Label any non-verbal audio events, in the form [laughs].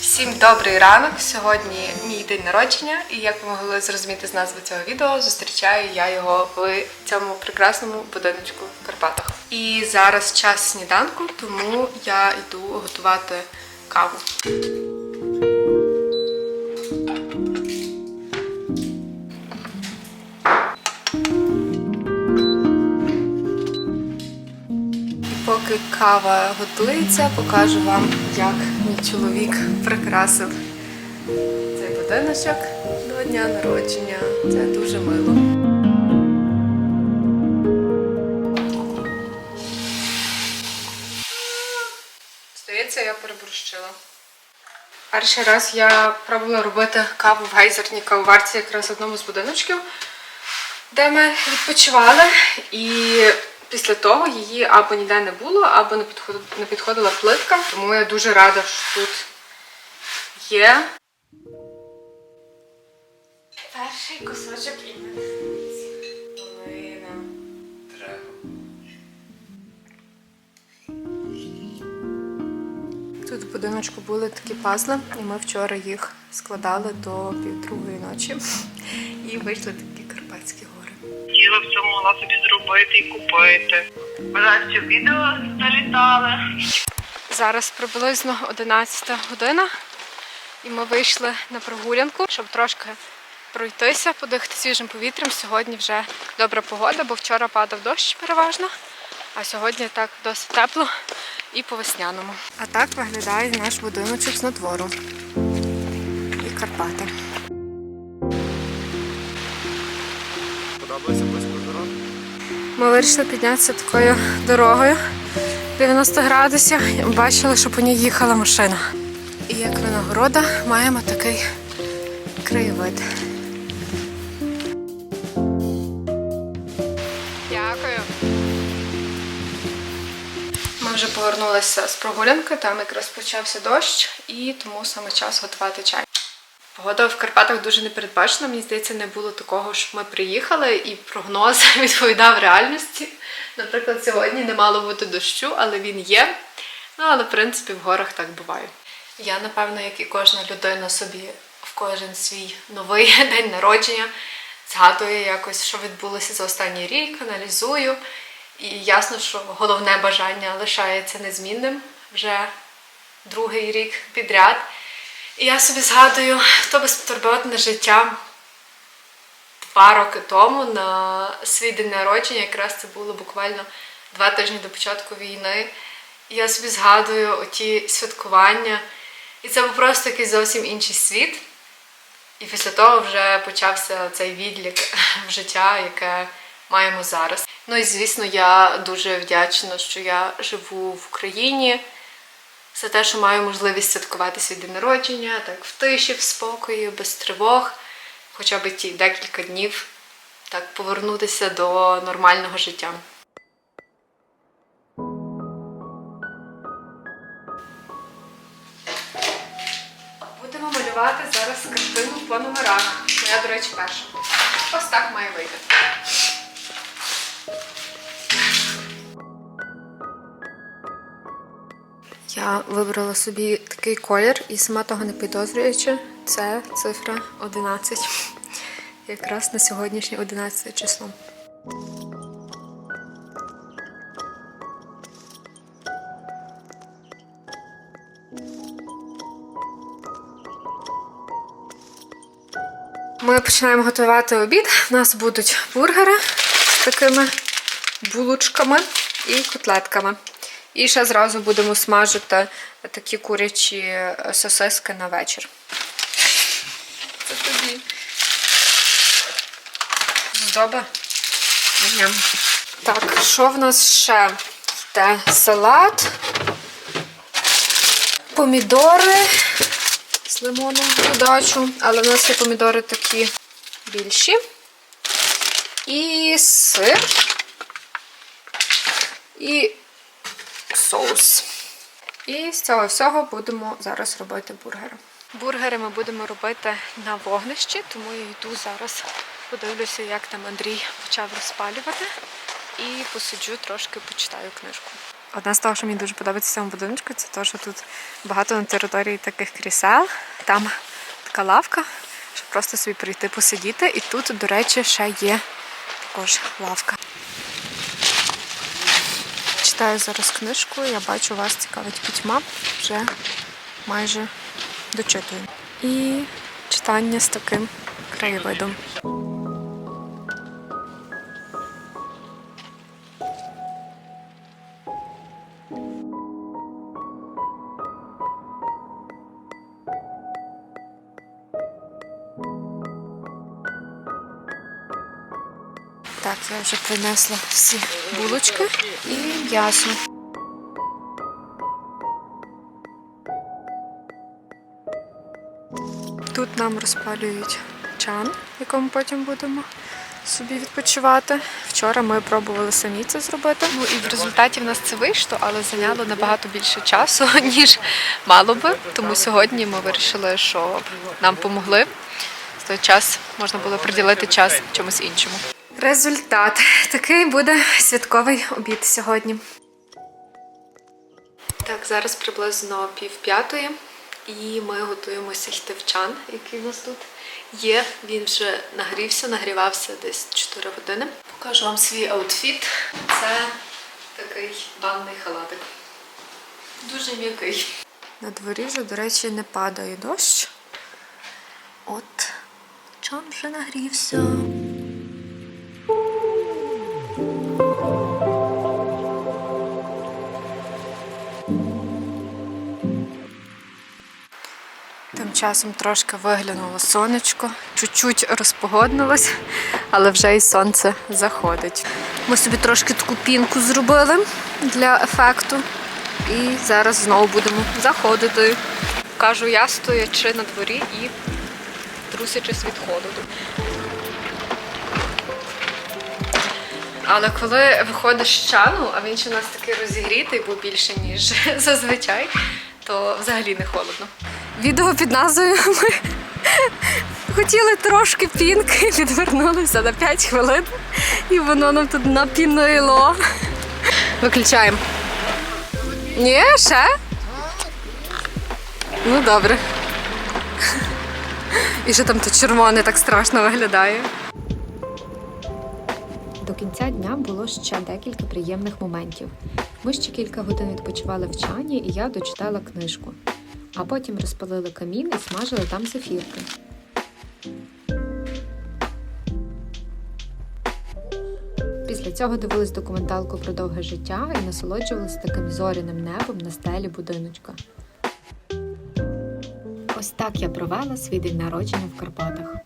Всім добрий ранок. Сьогодні мій день народження, і як ви могли зрозуміти з назви цього відео, зустрічаю я його в цьому прекрасному будиночку в Карпатах. І зараз час сніданку, тому я йду готувати каву. Поки кава готується, покажу вам, як мій чоловік прикрасив цей будиночок до дня народження. Це дуже мило. Здається, я переборщила. Перший раз я пробувала робити каву в гейзерній кавоварці якраз в одному з будиночків, де ми відпочивали. І після того її або ніде не було, або не підходила, плитка. Тому я дуже рада, що тут є. Перший кусочок. Олена. Тут в будиночку були такі пазли, і ми вчора їх складали до півдругої ночі. І вийшли такі. Хотіла могла собі зробити і купити. Бажаю, щоб відео залітали. Зараз приблизно 11 година, і ми вийшли на прогулянку, щоб трошки пройтися, подихати свіжим повітрям. Сьогодні вже добра погода, бо вчора падав дощ переважно, а сьогодні так досить тепло і по весняному. А так виглядає наш будиночок з надвору і Карпати. Ми вирішили піднятися такою дорогою 90 градусів бачили, що по ній їхала машина. І як винагорода маємо такий краєвид. Дякую. Ми вже повернулися з прогулянки, там якраз почався дощ, і тому саме час готувати чай. Погода в Карпатах дуже непередбачена. Мені здається, не було такого, що ми приїхали і прогноз [laughs] відповідав реальності. Наприклад, сьогодні не мало бути дощу, але він є. Ну, але в принципі в горах так буває. Я, напевно, як і кожна людина собі в кожен свій новий [laughs] день народження згадую якось, що відбулося за останній рік, аналізую. І ясно, що головне бажання лишається незмінним вже другий рік підряд. І я собі згадую то безтурботне життя два роки тому на свій день народження, якраз це було буквально два тижні до початку війни. І я собі згадую оті святкування. І це був просто якийсь зовсім інший світ. І після того вже почався цей відлік [laughs] в життя, яке маємо зараз. Ну і звісно, я дуже вдячна, що я живу в Україні за те, що маю можливість святкувати свій день народження, так в тиші, в спокої, без тривог, хоча б ті декілька днів, так повернутися до нормального життя. Будемо малювати зараз картину по номерах. Моя, до речі, перша. Ось так має вийти. Я вибрала собі такий колір і сама того не підозрюючи, це цифра 11. Якраз на сьогоднішнє 11 число. Ми починаємо готувати обід. У нас будуть бургери з такими булочками і котлетками. І ще зразу будемо смажити такі курячі сосиски на вечір. Це тобі. Здоба. Так, що в нас ще? Йде салат, помідори з лимоном в додачу, але в нас є помідори такі більші. І сир. І соус. І з цього всього будемо зараз робити бургери. Бургери ми будемо робити на вогнищі, тому я йду зараз, подивлюся, як там Андрій почав розпалювати. І посиджу трошки, почитаю книжку. Одне з того, що мені дуже подобається в цьому будиночку, це те, що тут багато на території таких крісел. Там така лавка, щоб просто собі прийти посидіти. І тут, до речі, ще є також лавка. Читаю зараз книжку, я бачу, вас цікавить пітьма. Вже майже дочитую. І читання з таким краєвидом. Так, я вже принесла всі булочки і м'ясо. Тут нам розпалюють чан, в якому потім будемо собі відпочивати. Вчора ми пробували самі це зробити. Ну і в результаті в нас це вийшло, але зайняло набагато більше часу, [laughs] ніж мало би. Тому сьогодні ми вирішили, що нам помогли. В той час можна було приділити час чомусь іншому. Результат. Такий буде святковий обід сьогодні. Так, зараз приблизно пів п'ятої, і ми готуємося йти в чан, який у нас тут є. Він вже нагрівся, нагрівався десь 4 години. Покажу вам свій аутфіт. Це такий банний халатик. Дуже м'який. На дворі вже, до речі, не падає дощ. От, чан вже нагрівся. Часом трошки виглянуло сонечко, чуть-чуть розпогоднилось, але вже і сонце заходить. Ми собі трошки таку пінку зробили для ефекту. І зараз знову будемо заходити. Кажу я, стоячи на дворі і трусячись від холоду. Але коли виходиш з чану, а він ще у нас такий розігрітий, був більше, ніж [laughs] зазвичай, то взагалі не холодно. Відео під назвою ми хотіли трошки пінки, відвернулися на 5 хвилин, і воно нам тут напінило. Виключаємо. Ні, ще? Ну добре. І що там то червоне так страшно виглядає. До кінця дня було ще декілька приємних моментів. Ми ще кілька годин відпочивали в чані, і я дочитала книжку. А потім розпалили камін і смажили там зефірки. Після цього дивились документалку про довге життя і насолоджувалися таким зоряним небом на стелі будиночка. Ось так я провела свій день народження в Карпатах.